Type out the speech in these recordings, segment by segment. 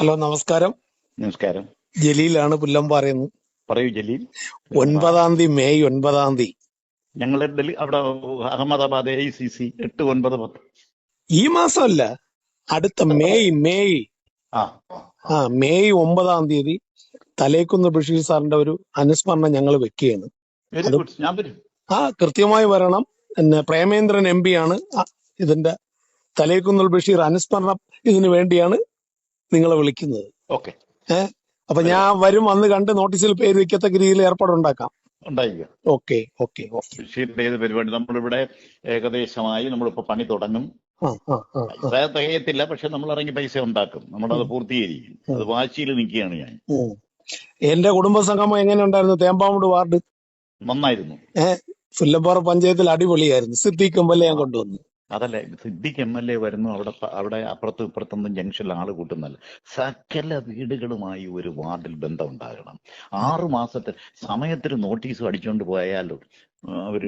Hello നമസ്കാരം. നമസ്കാരം. ജലീലാണ് പുല്ലമ്പാറയെന്ന് പറയൂ ജലീൽ. ഒൻപതാം തീയതി മെയ് ഒൻപതാം തീയതി. ഞങ്ങൾ അവിടെ അഹമ്മദാബാദ് ഐ സി സി എട്ട് ഒൻപത് പത്ത്. ഈ മാസമല്ല അടുത്ത മെയ് മെയ്. ആ. മെയ് ഒമ്പതാം തീയതി തലേക്കുന്ന് ബഷീർ സാറിന്റെ ഒരു അനുസ്മരണം ഞങ്ങൾ വെക്കുകയാണ്. ആ കൃത്യമായി വരണം. പിന്നെ പ്രേമേന്ദ്രൻ എം പി ആണ്. ഇതിന്റെ തലേക്കുന്നുൽ ബഷീർ അനുസ്മരണം ഇതിനു വേണ്ടിയാണ് നിങ്ങളെ വിളിക്കുന്നത്. ഓക്കെ. അപ്പൊ ഞാൻ വരും വന്ന് കണ്ട് നോട്ടീസിൽ പേര് വെക്കത്തക്ക രീതിയിൽ ഏർപ്പാടുണ്ടാക്കാം ഓക്കെ ഓക്കെ ഏത് പരിപാടി? നമ്മളിവിടെ ഏകദേശമായി നമ്മളിപ്പോ പണി തുടങ്ങും. തികയത്തില്ല പക്ഷെ നമ്മൾ ഇറങ്ങി പൈസ ഉണ്ടാക്കും. നമ്മളത് പൂർത്തീകരിക്കും. അത് വാശിയിൽ നിൽക്കുകയാണ് ഞാൻ. എന്റെ കുടുംബസംഗമം എങ്ങനെ ഉണ്ടായിരുന്നു തേമ്പാമൂട് വാർഡ്? നന്നായിരുന്നു. ഏഹ് ഫുല്ലപ്പാറ പഞ്ചായത്തിൽ അടിപൊളിയായിരുന്നു. സിദ്ധിക്കുമ്പോൾ എംഎൽഎ ഞാൻ കൊണ്ടുവന്നു അതല്ല സിദ്ദിഖ് എം എൽ എ വരുന്നു അവിടെ അവിടെ അപ്പുറത്തും ഇപ്പുറത്തൊന്നും ജംഗ്ഷനിൽ ആൾ കൂട്ടുന്നല്ല സകല വീടുകളുമായി ഒരു വാർഡിൽ ബന്ധം ഉണ്ടാകണം. ആറു മാസത്തെ സമയത്തിന് നോട്ടീസ് അടിച്ചുകൊണ്ട് പോയാലോ അവർ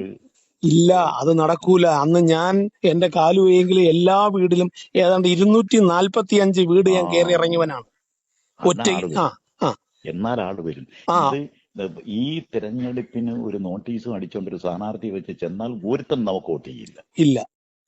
ഇല്ല അത് നടക്കൂല. അന്ന് ഞാൻ എന്റെ കാലുവെങ്കിൽ എല്ലാ വീടിലും ഏതാണ്ട് ഇരുന്നൂറ്റി നാൽപ്പത്തി അഞ്ച് വീട് ഞാൻ കയറി ഇറങ്ങിയവനാണ്. ഒറ്റ ആ ആ. എന്നാൽ ആൾ വരും. ഈ തിരഞ്ഞെടുപ്പിന് ഒരു നോട്ടീസും അടിച്ചോണ്ട് ഒരു സ്ഥാനാർത്ഥി വെച്ച് ചെന്നാൽ ഒരുത്തം നമുക്ക് വോട്ട് ചെയ്യില്ല. ഇല്ല.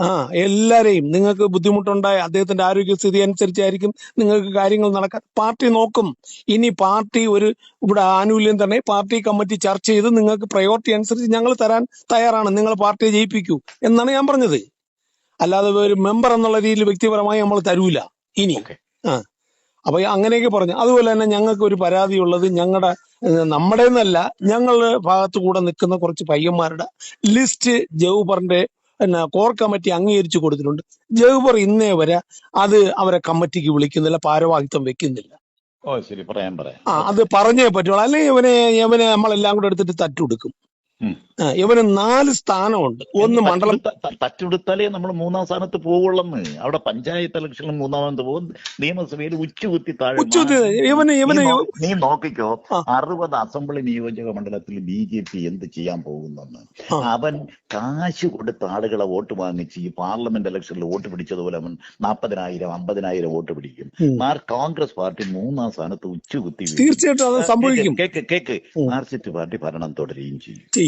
ആ എല്ലാരെയും നിങ്ങൾക്ക് ബുദ്ധിമുട്ടുണ്ടായ അദ്ദേഹത്തിന്റെ ആരോഗ്യസ്ഥിതി അനുസരിച്ചായിരിക്കും നിങ്ങൾക്ക് കാര്യങ്ങൾ നടക്കാൻ. പാർട്ടി നോക്കും. ഇനി പാർട്ടി ഒരു ഇവിടെ ആനുകൂല്യം തന്നെ പാർട്ടി കമ്മിറ്റി ചർച്ച ചെയ്ത് നിങ്ങൾക്ക് പ്രയോറിറ്റി അനുസരിച്ച് ഞങ്ങൾ തരാൻ തയ്യാറാണ്. നിങ്ങൾ പാർട്ടിയെ ജയിപ്പിക്കൂ എന്നാണ് ഞാൻ പറഞ്ഞത്. അല്ലാതെ ഒരു മെമ്പർ എന്നുള്ള രീതിയിൽ വ്യക്തിപരമായി നമ്മൾ തരൂല. ഇനി. ആ. അപ്പൊ അങ്ങനെയൊക്കെ പറഞ്ഞു. അതുപോലെ തന്നെ ഞങ്ങൾക്ക് ഒരു പരാതി ഉള്ളത് ഞങ്ങളുടെ നമ്മുടെ എന്നല്ല ഞങ്ങളുടെ ഭാഗത്തു കൂടെ നിൽക്കുന്ന കുറച്ച് പയ്യന്മാരുടെ ലിസ്റ്റ് ജൗബറിന്റെ പിന്നെ കോർ കമ്മിറ്റി അംഗീകരിച്ചു കൊടുത്തിട്ടുണ്ട്. ജൗബർ ഇന്നേ വരെ അത് അവരെ കമ്മിറ്റിക്ക് വിളിക്കുന്നില്ല ഭാരവാഹിത്വം വെക്കുന്നില്ല. ഓ ശരി. പറയാം പറയാം. ആ അത് പറഞ്ഞേ പറ്റുള്ളൂ. അല്ലെങ്കിൽ ഇവനെ ഇവനെ നമ്മളെല്ലാം കൂടെ എടുത്തിട്ട് തട്ടുകൊടുക്കും. ഇവന് നാല് സ്ഥാനമുണ്ട്. ഒന്ന് മണ്ഡലം തട്ടിടുത്താലേ നമ്മൾ മൂന്നാം സ്ഥാനത്ത് പോകുള്ളെന്ന് അവിടെ പഞ്ചായത്ത് ഇലക്ഷനിൽ സ്ഥാനത്ത് പോകും. നിയമസഭയിൽ ഉച്ചകുത്തി താഴെ ഇവന് നീ ഇവന് നോ- നോക്കിക്കോ. അറുപത് അസംബ്ലി നിയോജക മണ്ഡലത്തിൽ ബി ജെ പി എന്ത് ചെയ്യാൻ പോകുന്നെന്ന്. അവൻ കാശ് കൊടുത്ത ആളുകളെ വോട്ട് വാങ്ങിച്ച് ഈ പാർലമെന്റ് ഇലക്ഷനിൽ വോട്ട് പിടിച്ചതുപോലെ അവൻ നാൽപ്പതിനായിരം അമ്പതിനായിരം വോട്ട് പിടിക്കും. കോൺഗ്രസ് പാർട്ടി മൂന്നാം സ്ഥാനത്ത് ഉച്ചകുത്തി തീർച്ചയായിട്ടും കേക്ക് കേക്ക്. മാർക്സിസ്റ്റ് പാർട്ടി ഭരണം തുടരുകയും ചെയ്യും.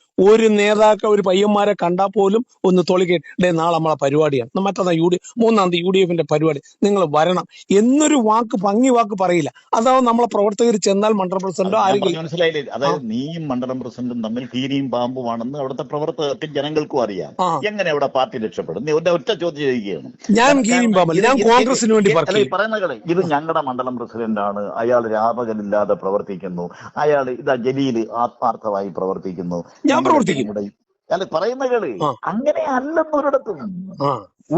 ഒരു നേതാക്കൾ ഒരു പയ്യന്മാരെ കണ്ടാൽ പോലും ഒന്ന് തൊളിക്കേട്ട് നാളെ നമ്മളെ പരിപാടിയാണ്. മറ്റന്നാ യു ഡി മൂന്നാം തീയതി യു ഡി എഫിന്റെ പരിപാടി. നിങ്ങൾ വരണം. എന്നൊരു വാക്ക് ഭംഗി വാക്ക് പറയില്ല. അതാവും നമ്മളെ പ്രവർത്തകർ ചെന്നാൽ മണ്ഡലം പ്രസിഡന്റോ ആരെങ്കിലും മനസ്സിലായില്ലേ? അതായത് നീയും മണ്ഡലം പ്രസിഡന്റും തമ്മിൽ കീരിയും പാമ്പുമാണെന്ന് അവിടുത്തെ പ്രവർത്തകർക്കും ജനങ്ങൾക്കും അറിയാം. എങ്ങനെ അവിടെ പാർട്ടി രക്ഷപ്പെടും? നീ ഒറ്റ ചോദ്യം ചെയ്യുകയാണ് ഞാൻ കീരിയും പാമ്പല്ല ഞാൻ കോൺഗ്രസിന് വേണ്ടി പറയുന്നത് ഇത് ഞങ്ങളുടെ മണ്ഡലം പ്രസിഡന്റ് ആണ് അയാൾ രാപകലില്ലാതെ പ്രവർത്തിക്കുന്നു. അയാൾ ഇതാ ജലീൽ ആത്മാർത്ഥമായി പ്രവർത്തിക്കുന്നു. ഞാൻ ഞങ്ങളൊക്കെ പ്രവർത്തിക്കും. അല്ല പറയുന്ന കേൾ അങ്ങനെ അല്ലെന്ന് ഒരിടത്തും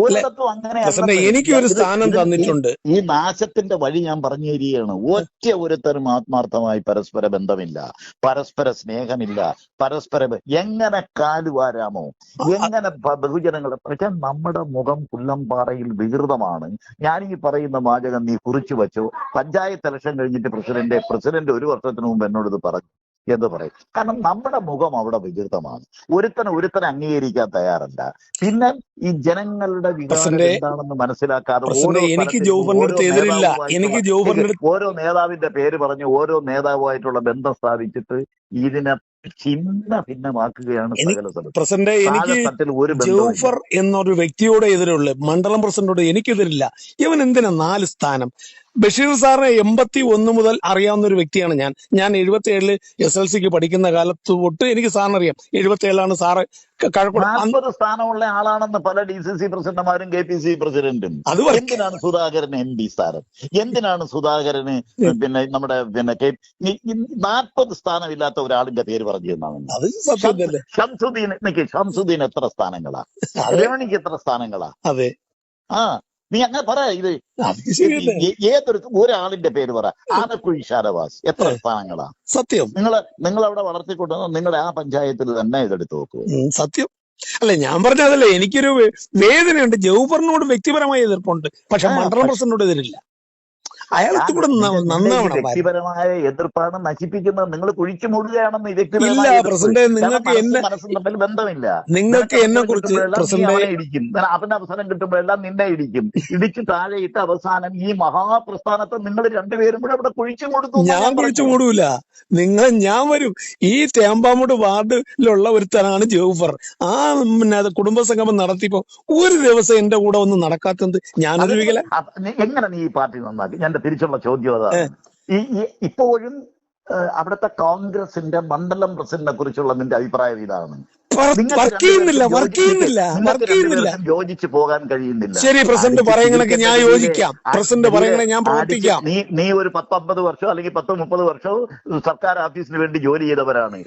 ഒരിടത്തും അങ്ങനെ എനിക്ക് ഒരു സ്ഥാനം തന്നിട്ടുണ്ട്. ഈ നാശത്തിന്റെ വഴി ഞാൻ പറഞ്ഞു തരികയാണ് ഒറ്റ ഒരുത്തരും ആത്മാർത്ഥമായി പരസ്പര ബന്ധമില്ല. പരസ്പര സ്നേഹമില്ല. പരസ്പര എങ്ങനെ കാലുവാരാമോ? എങ്ങനെ ബഹുജനങ്ങൾ ബഹുജനങ്ങളെ പക്ഷെ നമ്മുടെ മുഖം പുല്ലംപാറയിൽ വികൃതമാണ്. ഞാൻ ഈ പറയുന്ന വാചകം നീ കുറിച്ചു വെച്ചോ. പഞ്ചായത്ത് ഇലക്ഷൻ കഴിഞ്ഞിട്ട് പ്രസിഡന്റ് പ്രസിഡന്റ് ഒരു വർഷത്തിന് മുമ്പ് എന്നോട് ഇത് പറഞ്ഞു. എന്ന് പറയും. കാരണം നമ്മുടെ മുഖം അവിടെ വികൃതമാണ്. ഒരുത്തനെ ഒരുത്തനെ അംഗീകരിക്കാൻ തയ്യാറല്ല. പിന്നെ ഈ ജനങ്ങളുടെ വികാരം എന്താണെന്ന് മനസ്സിലാക്കാതെ എനിക്ക് എതിരില്ല. എനിക്ക് ഓരോ നേതാവിന്റെ പേര് പറഞ്ഞ് ഓരോ നേതാവുമായിട്ടുള്ള ബന്ധം സ്ഥാപിച്ചിട്ട് ഇതിനെ ഛിന്ന ഭിന്നമാക്കുകയാണ് പ്രസിഡന്റ് എനിക്ക് ജോഫർ എന്നൊരു വ്യക്തിയോട് എതിരുള്ളു മണ്ഡലം പ്രസിഡന്റോട് എനിക്കെതിരില്ല. ഇവൻ എന്തിനാ നാല് സ്ഥാനം? ബഷീർ സാറിനെ എൺപത്തി ഒന്ന് മുതൽ അറിയാവുന്ന ഒരു വ്യക്തിയാണ് ഞാൻ. ഞാൻ എഴുപത്തി ഏഴിൽ എസ് എൽ സിക്ക് പഠിക്കുന്ന കാലത്ത് തൊട്ട് എനിക്ക് സാറിനറിയാം. എഴുപത്തി ഏഴിലാണ് സാറ് നാൽപ്പത് സ്ഥാനമുള്ള ആളാണെന്ന് പല ഡി സി സി പ്രസിഡന്റുമാരും കെ പി സി പ്രസിഡന്റും. എന്തിനാണ് സുധാകരന് എം പി സ്ഥാനം? എന്തിനാണ് സുധാകരന് പിന്നെ നമ്മുടെ പിന്നെ കെ നാൽപ്പത് സ്ഥാനമില്ലാത്ത ഒരാളിന്റെ പേര് പറഞ്ഞു തന്നാണ് ഷംസുദ്ദീൻ നിക്ക് ഷംസുദ്ദീൻ എത്ര സ്ഥാനങ്ങളാ? രമണിക്ക് എത്ര സ്ഥാനങ്ങളാ? അതെ. ആ. നീ അങ്ങനെ പറ ഇത്. ഏതൊരു ഒരാളിന്റെ പേര് പറ. ആനക്കുഴി ഷാനവാസ്. എത്ര. സ്ഥാനങ്ങളാ? സത്യം. നിങ്ങൾ നിങ്ങൾ അവിടെ വളർത്തിക്കൊണ്ടുവന്ന നിങ്ങളുടെ ആ പഞ്ചായത്തിൽ തന്നെ ഇതെടുത്ത് നോക്കൂ സത്യം. അല്ല ഞാൻ പറഞ്ഞതല്ലേ എനിക്കൊരു വേദനയുണ്ട്. ജൗഫറിനോട് വ്യക്തിപരമായ എതിർപ്പുണ്ട്. പക്ഷെ മണ്ഡലം പ്രസിഡന്റിനോട് എതിരില്ല. അയാൾക്ക് കൂടെ നന്നാവണം വ്യക്തിപരമായ എതിർപ്പാണ് നശിപ്പിക്കുന്നത്. നിങ്ങൾ കുഴിച്ചു മൂടുകയാണെന്ന് ഇല്ല. പ്രസിഡന്റ് നിങ്ങൾക്ക് എന്നെ തമ്മിൽ ബന്ധമില്ല. നിങ്ങൾക്ക് എന്നെ കുറിച്ച് ഇടിക്കും. അവന് അവസരം കിട്ടുമ്പോഴെല്ലാം നിന്നെ ഇടിക്കും. ഇടിച്ചു താഴെയിട്ട് അവസാനം ഈ മഹാപ്രസ്ഥാനത്തെ നിങ്ങൾ രണ്ടുപേരും കൂടെ അവിടെ കുഴിച്ചു മൂടുന്നു ഞാൻ കുഴിച്ചു മൂടൂല നിങ്ങൾ ഞാൻ വരും. ഈ തേമ്പാമൂട് വാർഡിലുള്ള ഒരുത്തനാണ് ജോഫർ. ആ പിന്നെ സംഗമം കുടുംബസംഗമം നടത്തിയപ്പോ ഒരു ദിവസം എന്റെ കൂടെ ഒന്നും നടക്കാത്തത് ഞാനൊരു എങ്ങനെ നീ ഈ പാർട്ടി നന്നാക്കി? ഞാൻ തിരിച്ചുള്ള ചോദ്യം അതാണ്. ഈ ഇപ്പോഴും അവിടുത്തെ കോൺഗ്രസിന്റെ മണ്ഡലം പ്രസിഡന്റിനെ കുറിച്ചുള്ള നിന്റെ അഭിപ്രായം ഇതാണ്. യോജിച്ചു പോകാൻ കഴിയുന്നില്ല. ശരി പ്രസിഡന്റ് പറയണക്ക് ഞാൻ യോജിക്കാം. പ്രസിഡന്റ് പറയണേ ഞാൻ പ്രവർത്തിക്കാം. നീ നീ ഒരു പത്തൊമ്പത് വർഷം അല്ലെങ്കിൽ പത്ത് മുപ്പത് വർഷം സർക്കാർ ഓഫീസിന് വേണ്ടി ജോലി ചെയ്തവരാണ്.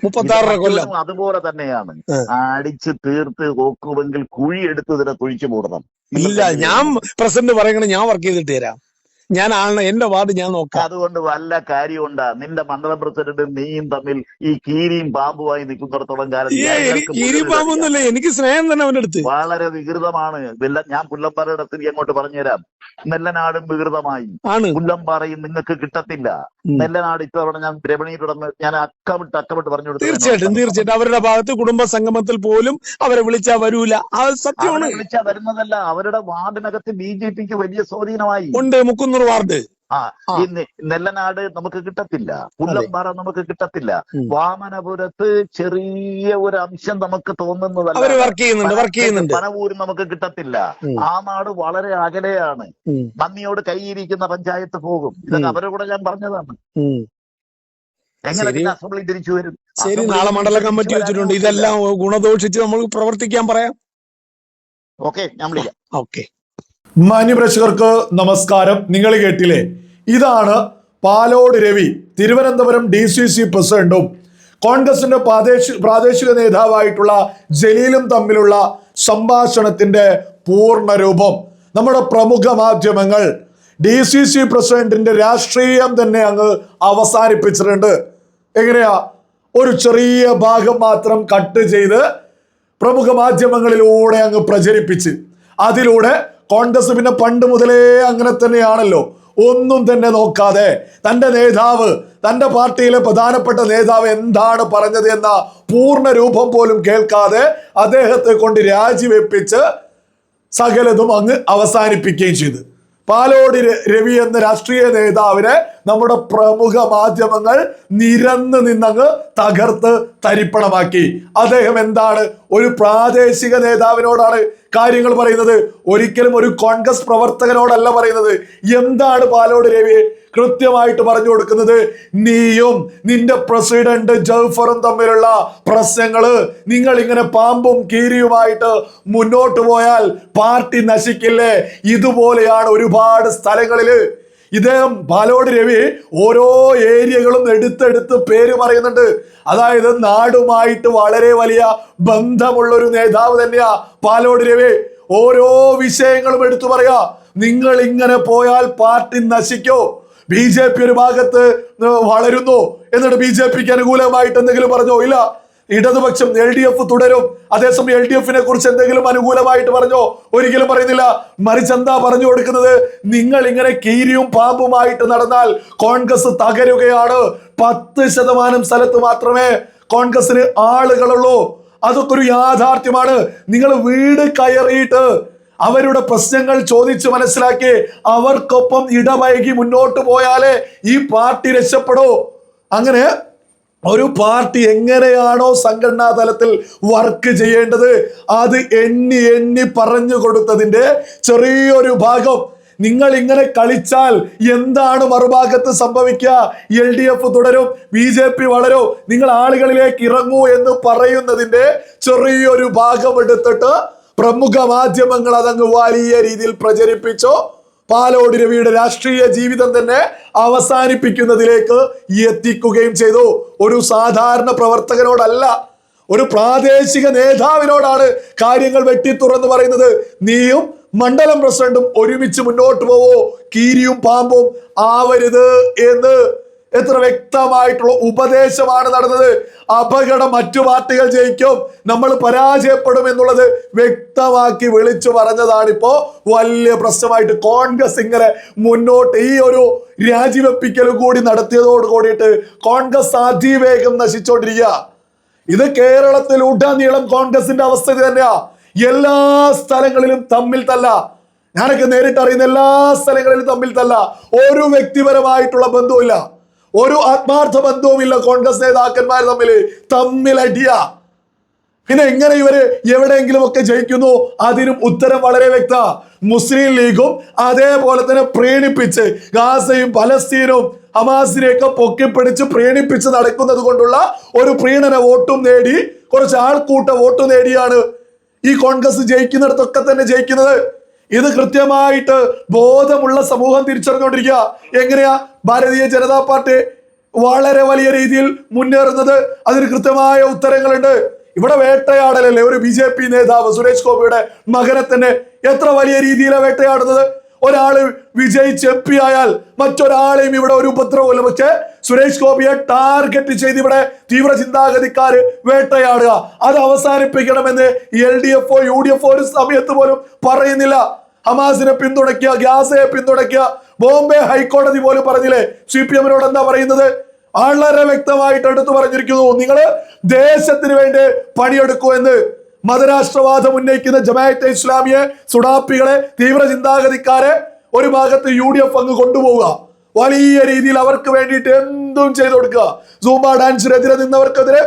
കൊല്ലം. അതുപോലെ തന്നെയാണ്. അടിച്ച് തീർത്ത് നോക്കുമെങ്കിൽ കുഴി എടുത്ത് ഇതിനെ കുഴിച്ചു മൂടണം. ഇല്ല ഞാൻ പ്രസിഡന്റ് പറയണേ ഞാൻ വർക്ക് ചെയ്തിട്ട് തരാം. ഞാൻ ആണ് എന്റെ വാർഡ് ഞാൻ നോക്കാം. അതുകൊണ്ട് വല്ല കാര്യമുണ്ടാ? നിന്റെ മണ്ഡലം പ്രസിഡന്റും നീയും തമ്മിൽ ഈ കീരിയും പാമ്പുമായി നിൽക്കുന്നിടത്തോളം കാലം കീരിയും പാമ്പൊന്നുമല്ലേ. എനിക്ക് സ്നേഹം തന്നെ അവന്റെ അടുത്ത്. വളരെ വികൃതമാണ്. ഞാൻ പുല്ലപ്പാറയുടെ അടുത്ത് അങ്ങോട്ട് പറഞ്ഞുതരാം. നെല്ലനാടും വികൃതമായി. കുല്ലം പറയും നിങ്ങൾക്ക് കിട്ടത്തില്ല. നെല്ലനാട് ഇത്തവണ ഞാൻ രമണിയിലൂടെ ഞാൻ അക്കമിട്ട് അക്കമിട്ട് പറഞ്ഞു തീർച്ചയായിട്ടും തീർച്ചയായിട്ടും. അവരുടെ ഭാഗത്ത് കുടുംബ സംഗമത്തിൽ പോലും അവരെ വിളിച്ചാ വരൂല. അത് സത്യമാണ്. അവരെ വിളിച്ചാ വരുന്നതല്ല. അവരുടെ വാർഡിനകത്ത് ബി ജെ പിക്ക് വലിയ സ്വാധീനമായി. ഉണ്ട് മുക്കുന്നൂർ വാർഡ്. ആ. ഈ നെല്ലനാട് നമുക്ക് കിട്ടത്തില്ല. പുല്ലമ്പാറ നമുക്ക് കിട്ടത്തില്ല. വാമനപുരത്ത് ചെറിയ ഒരു അംശം നമുക്ക് തോന്നുന്നതല്ല. പനവൂര് നമുക്ക് കിട്ടത്തില്ല. ആ നാട് വളരെ അകലെയാണ്. നന്ദിയോട് കൈയിരിക്കുന്ന പഞ്ചായത്ത് പോകും. ഇതൊക്കെ അവരെ കൂടെ ഞാൻ പറഞ്ഞതാണ്. എങ്ങനെ. പിന്നെ അസംബ്ലി തിരിച്ചു വരും? ശരി നാളെ മണ്ഡല കമ്മിറ്റി വെച്ചിട്ടുണ്ട്. ഇതെല്ലാം ഗുണദോഷിച്ച് നമുക്ക് പ്രവർത്തിക്കാൻ പറയാം. ഓക്കെ ഞാൻ വിളിക്കാം. ഓക്കെ. മാന്യപ്രേക്ഷകർക്ക് നമസ്കാരം. നിങ്ങൾ കേട്ടില്ലേ? ഇതാണ് Palode Ravi Thiruvananthapuram D C C പ്രസിഡന്റും കോൺഗ്രസിന്റെ പ്രാദേശിക പ്രാദേശിക നേതാവായിട്ടുള്ള ജലീലും തമ്മിലുള്ള സംഭാഷണത്തിന്റെ പൂർണ രൂപം നമ്മുടെ പ്രമുഖ മാധ്യമങ്ങൾ ഡി സി സി പ്രസിഡന്റിന്റെ രാഷ്ട്രീയം തന്നെ അങ്ങ് അവസാനിപ്പിച്ചിട്ടുണ്ട്. എങ്ങനെയാ? ഒരു ചെറിയ ഭാഗം മാത്രം കട്ട് ചെയ്ത് പ്രമുഖ മാധ്യമങ്ങളിലൂടെ അങ്ങ് പ്രചരിപ്പിച്ച് അതിലൂടെ കോൺഗ്രസ് പിന്നെ പണ്ട് മുതലേ അങ്ങനെ തന്നെയാണല്ലോ. ഒന്നും തന്നെ നോക്കാതെ തന്റെ നേതാവ് തന്റെ പാർട്ടിയിലെ പ്രധാനപ്പെട്ട നേതാവ് എന്താണ് പറഞ്ഞത് എന്ന പൂർണ രൂപം പോലും കേൾക്കാതെ അദ്ദേഹത്തെ കൊണ്ട് രാജിവെപ്പിച്ച് സകലതും അങ്ങ് അവസാനിപ്പിക്കുകയും ചെയ്തു. പാലോടി രവി എന്ന രാഷ്ട്രീയ നേതാവിനെ നമ്മുടെ പ്രമുഖ മാധ്യമങ്ങൾ നിരന്ന് നിന്നങ്ങ് തകർത്ത് തരിപ്പണമാക്കി. അദ്ദേഹം എന്താണ്? ഒരു പ്രാദേശിക നേതാവിനോടാണ് കാര്യങ്ങൾ പറയുന്നത്. ഒരിക്കലും ഒരു കോൺഗ്രസ് പ്രവർത്തകനോടല്ല പറയുന്നത്. എന്താണ് പാലോട് രവി കൃത്യമായിട്ട് പറഞ്ഞു കൊടുക്കുന്നത്? നീയും നിന്റെ പ്രസിഡന്റ് ജൗഫറും തമ്മിലുള്ള പ്രശ്നങ്ങൾ നിങ്ങൾ ഇങ്ങനെ പാമ്പും കീരിയുമായിട്ട് മുന്നോട്ട് പോയാൽ പാർട്ടി നശിക്കില്ലേ? ഇതുപോലെയാണ് ഒരുപാട് സ്ഥലങ്ങളിൽ ഇദ്ദേഹം ബാലോട് രവി ഓരോ ഏരിയകളും എടുത്തെടുത്ത് പേര് പറയുന്നുണ്ട്. അതായത് നാടുമായിട്ട് വളരെ വലിയ ബന്ധമുള്ള ഒരു നേതാവ് തന്നെയാ പാലോട് രവി. ഓരോ വിഷയങ്ങളും എടുത്തു പറയാ. നിങ്ങൾ ഇങ്ങനെ പോയാൽ പാർട്ടി നശിക്കോ? ബി ജെ പി ഒരു ഭാഗത്ത് വളരുന്നു. എന്നിട്ട് ബി ജെ പിക്ക് അനുകൂലമായിട്ട് എന്തെങ്കിലും പറഞ്ഞോ? ഇല്ല. ഇടതുപക്ഷം എൽ ഡി എഫ് തുടരും. അതേസമയം എൽ ഡി എഫിനെ കുറിച്ച് എന്തെങ്കിലും അനുകൂലമായിട്ട് പറഞ്ഞോ? ഒരിക്കലും പറയുന്നില്ല. മറിച്ച് എന്താ പറഞ്ഞു കൊടുക്കുന്നത്? നിങ്ങൾ ഇങ്ങനെ കീരിയും പാമ്പുമായിട്ട് നടന്നാൽ കോൺഗ്രസ് തകരുകയാണ്. പത്ത് ശതമാനം സ്ഥലത്ത് മാത്രമേ കോൺഗ്രസിന് ആളുകളുള്ളൂ. അതൊക്കെ ഒരു യാഥാർത്ഥ്യമാണ്. നിങ്ങൾ വീട് കയറിയിട്ട് അവരുടെ പ്രശ്നങ്ങൾ ചോദിച്ച് മനസ്സിലാക്കി അവർക്കൊപ്പം ഇടവൈകി മുന്നോട്ട് പോയാലേ ഈ പാർട്ടി രക്ഷപ്പെടൂ. അങ്ങനെ ഒരു പാർട്ടി എങ്ങനെയാണോ സംഘടനാ തലത്തിൽ വർക്ക് ചെയ്യേണ്ടത് അത് എണ്ണി എണ്ണി പറഞ്ഞു കൊടുത്തതിന്റെ ചെറിയൊരു ഭാഗം. നിങ്ങൾ ഇങ്ങനെ കളിച്ചാൽ എന്താണ് മറുഭാഗത്ത് സംഭവിക്കുക? എൽ ഡി എഫ് തുടരും ബി ജെ പി വളരും നിങ്ങൾ ആളുകളിലേക്ക് ഇറങ്ങൂ എന്ന് പറയുന്നതിന്റെ ചെറിയൊരു ഭാഗം എടുത്തിട്ട് പ്രമുഖ മാധ്യമങ്ങൾ അതങ്ങ് വലിയ രീതിയിൽ പ്രചരിപ്പിച്ചു. പാലോട് രവിയുടെ രാഷ്ട്രീയ ജീവിതം തന്നെ അവസാനിപ്പിക്കുന്നതിലേക്ക് എത്തിക്കുകയും ചെയ്തു. ഒരു സാധാരണ പ്രവർത്തകനോടല്ല ഒരു പ്രാദേശിക നേതാവിനോടാണ് കാര്യങ്ങൾ വെട്ടിത്തുറന്ന് പറയുന്നത്. നീയും മണ്ഡലം പ്രസിഡന്റും ഒരുമിച്ച് മുന്നോട്ട് പോവോ. കീരിയും പാമ്പും ആവരുത് എന്ന് എത്ര വ്യക്തമായിട്ടുള്ള ഉപദേശമാണ് നടന്നത്? അപകടം മറ്റു പാർട്ടികൾ ജയിക്കും നമ്മൾ പരാജയപ്പെടും എന്നുള്ളത് വ്യക്തമാക്കി വിളിച്ചു പറഞ്ഞതാണ് ഇപ്പോ വലിയ പ്രശ്നമായിട്ട് കോൺഗ്രസ് ഇങ്ങനെ മുന്നോട്ട് ഈ ഒരു രാജിവെപ്പിക്കലും കൂടി നടത്തിയതോട് കൂടിയിട്ട് കോൺഗ്രസ് അതിവേഗം നശിച്ചോണ്ടിരിക്കുക. ഇത് കേരളത്തിൽ ഉടനീളം കോൺഗ്രസിന്റെ അവസ്ഥ തന്നെയാ. എല്ലാ സ്ഥലങ്ങളിലും തമ്മിൽ തല്ല. ഞാനൊക്കെ നേരിട്ട് അറിയുന്ന എല്ലാ സ്ഥലങ്ങളിലും തമ്മിൽ തല്ല. ഒരു വ്യക്തിപരമായിട്ടുള്ള ബന്ധവുമില്ല. ഒരു ആത്മാർത്ഥ ബന്ധവുമില്ല കോൺഗ്രസ് നേതാക്കന്മാർ തമ്മിൽ അടിയ പിന്നെ എങ്ങനെ ഇവർ എവിടെയെങ്കിലും ഒക്കെ ജയിക്കുന്നു? അതിനും ഉത്തരം വളരെ വ്യക്ത. മുസ്ലിം ലീഗും അതേപോലെ തന്നെ പ്രീണിപ്പിച്ച് ഗാസയും പലസ്തീനും ഹമാസിനെയൊക്കെ പൊക്കിപ്പിടിച്ച് പ്രീണിപ്പിച്ച് നടക്കുന്നത് കൊണ്ടുള്ള ഒരു പ്രീണന വോട്ടും നേടി കുറച്ച് ആൾക്കൂട്ട വോട്ടും നേടിയാണ് ഈ കോൺഗ്രസ് ജയിക്കുന്നിടത്തൊക്കെ തന്നെ ജയിക്കുന്നത്. ഇത് കൃത്യമായിട്ട് ബോധമുള്ള സമൂഹം തിരിച്ചറിഞ്ഞുകൊണ്ടിരിക്കുക. എങ്ങനെയാ ഭാരതീയ ജനതാ പാർട്ടി വളരെ വലിയ രീതിയിൽ മുന്നേറുന്നത്? അതിന് കൃത്യമായ ഉത്തരങ്ങളുണ്ട്. ഇവിടെ വേട്ടയാടലല്ലേ? ഒരു ബി നേതാവ് സുരേഷ് ഗോപിയുടെ മകനെ തന്നെ എത്ര വലിയ രീതിയിലാണ് വേട്ടയാടുന്നത്? ഒരാൾ വിജയിച്ച് എം പി ആയാൽ മറ്റൊരാളെയും ഇവിടെ ഒരു ഉപദ്രവമില്ല പക്ഷേ സുരേഷ് ഗോപിയെ ടാർഗറ്റ് ചെയ്ത് ഇവിടെ തീവ്ര ചിന്താഗതിക്കാർ വേട്ടയാടുക. അത് അവസാനിപ്പിക്കണമെന്ന് L D F U D F ഒരു സമയത്ത് പോലും പറയുന്നില്ല. ഹമാസിനെ പിന്തുണയ്ക്കുക ഗ്യാസയെ പിന്തുണയ്ക്കുക. ബോംബെ ഹൈക്കോടതി പോലും പറഞ്ഞില്ലേ? സി പി എമ്മിനോട് എന്താ പറയുന്നത്? വളരെ വ്യക്തമായിട്ട് എടുത്തു പറഞ്ഞിരിക്കുന്നു. നിങ്ങൾ ദേശത്തിന് വേണ്ടി പണിയെടുക്കൂ എന്ന്. മതരാഷ്ട്രവാദം ഉന്നയിക്കുന്ന ജമാഅത്തെ ഇസ്ലാമിയെ സുഡാപ്പികളെ തീവ്ര ചിന്താഗതിക്കാരെ ഒരു ഭാഗത്ത് യു ഡി എഫ് അങ്ങ് കൊണ്ടുപോവുക. വലിയ രീതിയിൽ അവർക്ക് വേണ്ടിയിട്ട് എന്തും ചെയ്തു കൊടുക്കുക. സൂംബ ഡാൻസിനെതിരെ നിന്നവർക്കെതിരെ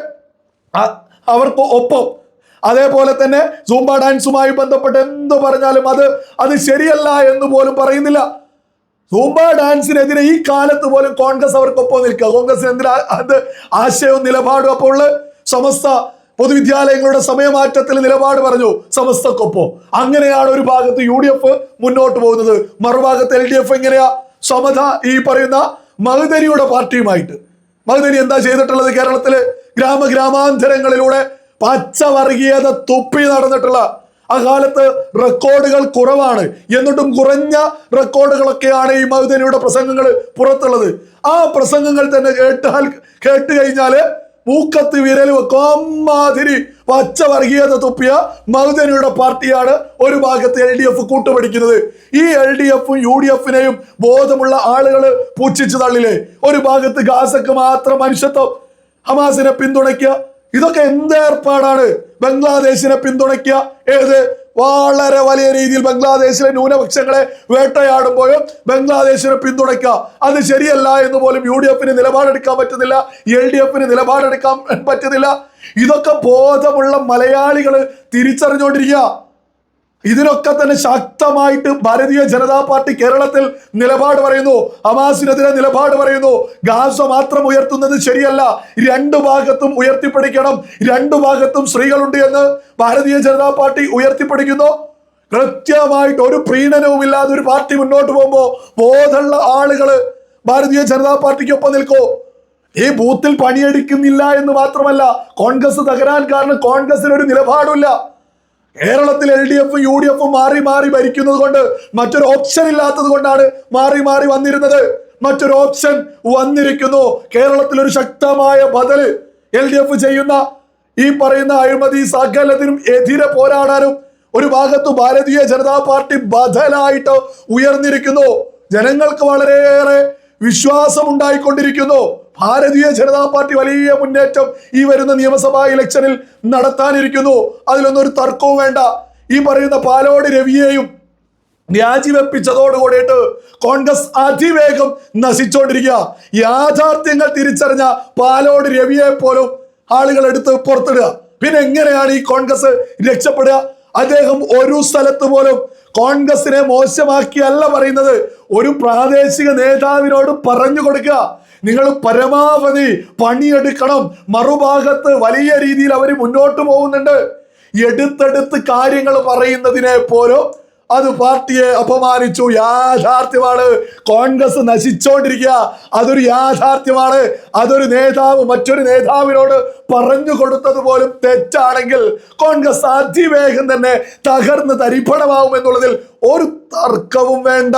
അവർക്ക് ഒപ്പം. അതേപോലെ തന്നെ സൂംബ ഡാൻസുമായി ബന്ധപ്പെട്ട് എന്ത് പറഞ്ഞാലും അത് അത് ശരിയല്ല എന്ന് പോലും പറയുന്നില്ല. സൂംബ ഡാൻസിനെതിരെ ഈ കാലത്ത് പോലും കോൺഗ്രസ് അവർക്കൊപ്പം നിൽക്കുക. കോൺഗ്രസിന് എന്തിനാ അത് ആശയവും നിലപാടും അപ്പോൾ സമസ്ത പൊതുവിദ്യാലയങ്ങളുടെ സമയമാറ്റത്തിൽ നിലപാട് പറഞ്ഞു സമസ്തക്കൊപ്പം. അങ്ങനെയാണ് ഒരു ഭാഗത്ത് യു ഡി എഫ് മുന്നോട്ട് പോകുന്നത്. മറുഭാഗത്ത് എൽ ഡി എഫ് എങ്ങനെയാ? സമത ഈ പറയുന്ന മഹുദരിയുടെ പാർട്ടിയുമായിട്ട്. മഹുദരി എന്താ ചെയ്തിട്ടുള്ളത് കേരളത്തിൽ? ഗ്രാമ ഗ്രാമാന്തരങ്ങളിലൂടെ പച്ചവർഗീയത തുപ്പി നടന്നിട്ടുള്ള ആ കാലത്ത് റെക്കോർഡുകൾ കുറവാണ്. എന്നിട്ടും കുറഞ്ഞ റെക്കോർഡുകളൊക്കെയാണ് ഈ മഹുദരിയുടെ പ്രസംഗങ്ങൾ പുറത്തുള്ളത്. ആ പ്രസംഗങ്ങൾ തന്നെ കേട്ടാൽ കേട്ട് കഴിഞ്ഞാൽ മൂക്കത്ത് വിരൽ വെക്കും. അമ്മാതിരി പച്ച വർഗീയത തുപ്പിയ മഹുദനിയുടെ പാർട്ടിയാണ് ഒരു ഭാഗത്ത് എൽ ഡി എഫ് കൂട്ടുപിടിക്കുന്നത്. ഈ എൽ ഡി എഫും യു ഡി എഫിനെയും ബോധമുള്ള ആളുകൾ പുച്ഛിച്ചു തള്ളില്ലേ? ഒരു ഭാഗത്ത് ഗാസക്ക് മാത്രം മനുഷ്യത്വം. ഹമാസിനെ പിന്തുണയ്ക്കുക. ഇതൊക്കെ എന്ത് ഏർപ്പാടാണ്? ബംഗ്ലാദേശിനെ പിന്തുണയ്ക്കുക. ഏത്? വളരെ വലിയ രീതിയിൽ ബംഗ്ലാദേശിലെ ന്യൂനപക്ഷങ്ങളെ വേട്ടയാടുമ്പോഴും ബംഗ്ലാദേശിനെ പിന്തുണയ്ക്കുക. അത് ശരിയല്ല എന്ന് പോലും യു ഡി എഫിന് നിലപാടെടുക്കാൻ പറ്റുന്നില്ല എൽ ഡി എഫിന് നിലപാടെടുക്കാൻ പറ്റുന്നില്ല. ഇതൊക്കെ ബോധമുള്ള മലയാളികൾ തിരിച്ചറിഞ്ഞുകൊണ്ടിരിക്കുക ഇതിനൊക്കെ തന്നെ ശക്തമായിട്ട് ഭാരതീയ ജനതാ പാർട്ടി കേരളത്തിൽ നിലപാട് പറയുന്നു. ഹമാസിനെതിരെ നിലപാട് പറയുന്നു. ഗാസ മാത്രം ഉയർത്തുന്നത് ശരിയല്ല. രണ്ടു ഭാഗത്തും ഉയർത്തിപ്പിടിക്കണം. രണ്ടു ഭാഗത്തും സ്ത്രീകളുണ്ട് എന്ന് ഭാരതീയ ജനതാ പാർട്ടി ഉയർത്തിപ്പിടിക്കുന്നു. കൃത്യമായിട്ട് ഒരു പ്രീണനവും ഇല്ലാതെ ഒരു പാർട്ടി മുന്നോട്ട് പോകുമ്പോൾ ബോധമുള്ള ആളുകൾ ഭാരതീയ ജനതാ പാർട്ടിക്കൊപ്പം നിൽക്കോ. ഈ ബൂത്തിൽ പണിയെടുക്കുന്നില്ല എന്ന് മാത്രമല്ല കോൺഗ്രസ് തകരാൻ കാരണം കോൺഗ്രസിന് ഒരു നിലപാടില്ല കേരളത്തിൽ എൽ ഡി എഫും യു ഡി എഫും മാറി മാറി ഭരിക്കുന്നത് കൊണ്ട് മറ്റൊരു ഓപ്ഷൻ ഇല്ലാത്തത് കൊണ്ടാണ് മാറി മാറി വന്നിരുന്നത്. മറ്റൊരു ഓപ്ഷൻ വന്നിരിക്കുന്നു. കേരളത്തിൽ ഒരു ശക്തമായ ബദൽ എൽ ഡി എഫ് ചെയ്യുന്ന ഈ പറയുന്ന അഴിമതി സകലത്തിനും എതിരെ പോരാടാനും ഒരു ഭാഗത്ത് ഭാരതീയ ജനതാ പാർട്ടി ബദലായിട്ട് ഉയർന്നിരിക്കുന്നു. ജനങ്ങൾക്ക് വളരെയേറെ വിശ്വാസം ഉണ്ടായിക്കൊണ്ടിരിക്കുന്നു ഭാരതീയ ജനതാ പാർട്ടി വലിയ മുന്നേറ്റം ഈ വരുന്ന നിയമസഭാ ഇലക്ഷനിൽ നടത്താനിരിക്കുന്നു. അതിലൊന്നും തർക്കവും വേണ്ട. ഈ പറയുന്ന പാലോട് രവിയെയും രാജിവെപ്പിച്ചതോടുകൂടിയിട്ട് കോൺഗ്രസ് അതിവേഗം നശിച്ചുകൊണ്ടിരിക്കുക യാഥാർത്ഥ്യങ്ങൾ തിരിച്ചറിഞ്ഞ പാലോട് രവിയെ പോലും ആളുകൾ എടുത്ത് പുറത്തിടുക. പിന്നെ എങ്ങനെയാണ് ഈ കോൺഗ്രസ് രക്ഷപ്പെടുക? അദ്ദേഹം ഒരു സ്ഥലത്ത് പോലും കോൺഗ്രസിനെ മോശമാക്കിയല്ല പറയുന്നത്. ഒരു പ്രാദേശിക നേതാവിനോട് പറഞ്ഞു കൊടുക്കുക. നിങ്ങൾ പരമാവധി പണിയെടുക്കണം. മറുഭാഗത്ത് വലിയ രീതിയിൽ അവർ മുന്നോട്ട് പോകുന്നുണ്ട്. എടുത്തെടുത്ത് കാര്യങ്ങൾ പറയുന്നതിനെ പോലും അത് പാർട്ടിയെ അപമാനിച്ചു. യാഥാർത്ഥ്യമാണ്. കോൺഗ്രസ് നശിച്ചോണ്ടിരിക്കുക. അതൊരു യാഥാർത്ഥ്യമാണ്. അതൊരു നേതാവ് മറ്റൊരു നേതാവിനോട് പറഞ്ഞു കൊടുത്തത് പോലും തെറ്റാണെങ്കിൽ കോൺഗ്രസ് അതിവേഗം തന്നെ തകർന്ന് തരിപ്പണമാവും എന്നുള്ളതിൽ ഒരു തർക്കവും വേണ്ട.